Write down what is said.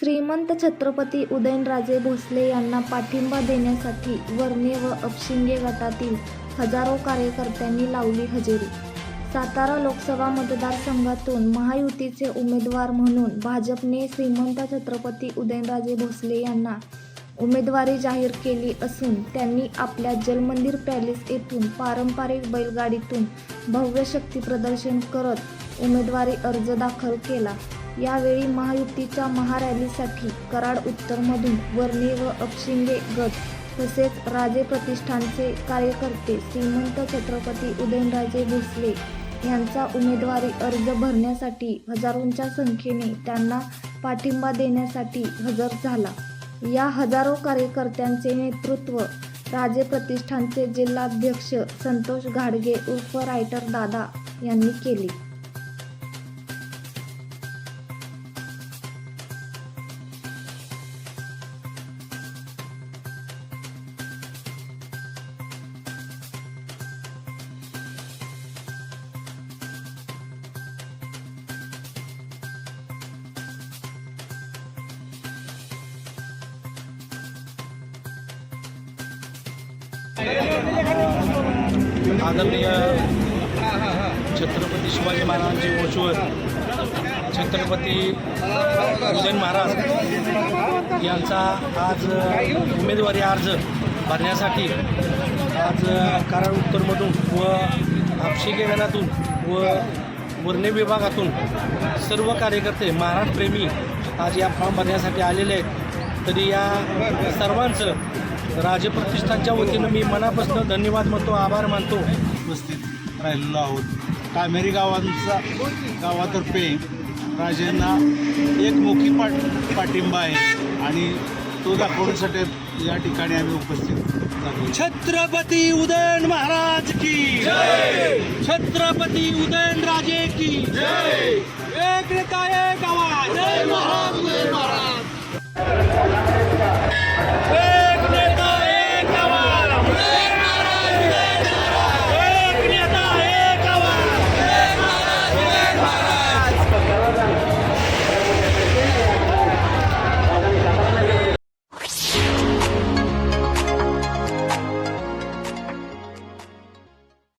श्रीमंत छत्रपती उदयनराजे भोसले यांना पाठिंबा देण्यासाठी वर्णे व अपशिंगे गटातील हजारो कार्यकर्त्यांनी लावली हजेरी. सातारा लोकसभा मतदारसंघातून महायुतीचे उमेदवार म्हणून भाजपने श्रीमंत छत्रपती उदयनराजे भोसले यांना उमेदवारी जाहीर केली असून त्यांनी आपल्या जलमंदिर पॅलेस येथून पारंपरिक बैलगाडीतून भव्य शक्ती प्रदर्शन करत उमेदवारी अर्ज दाखल केला. यावेळी महायुतीच्या महारॅलीसाठी कराड उत्तरमधून वर्णे व अपशिंगे गट तसेच राजे प्रतिष्ठानचे कार्यकर्ते श्रीमंत छत्रपती उदयनराजे भोसले यांचा उमेदवारी अर्ज भरण्यासाठी हजारोंच्या संख्येने त्यांना पाठिंबा देण्यासाठी हजर झाला. या हजारो कार्यकर्त्यांचे नेतृत्व राजे प्रतिष्ठानचे जिल्हाध्यक्ष संतोष घाडगे उर्फ रायटर दादा यांनी केले. आदरणीय छत्रपती शिवाजी महाराजांचे वंशवर छत्रपती उदयन महाराज यांचा आज उमेदवारी अर्ज भरण्यासाठी आज कराड उत्तरमधून व हापशी गणातून व वर्णे विभागातून सर्व कार्यकर्ते महाराष्ट्रप्रेमी आज या फॉर्म भरण्यासाठी आलेले आहेत. तरी या सर्वांचं राजप्रतिष्ठानच्या वतीनं मी मनापासून धन्यवाद मानतो आभार मानतो. उपस्थित राहिलेलो आहोत. कामेरी गावांचा गावातर्फे राजेंना एक मोठी पाठ पाठिंबा आहे आणि तो दाखवण्यासाठी या ठिकाणी आम्ही उपस्थित छत्रपती उदयन महाराज की छत्रपती उदयन राजे की एक नेता एक आवाज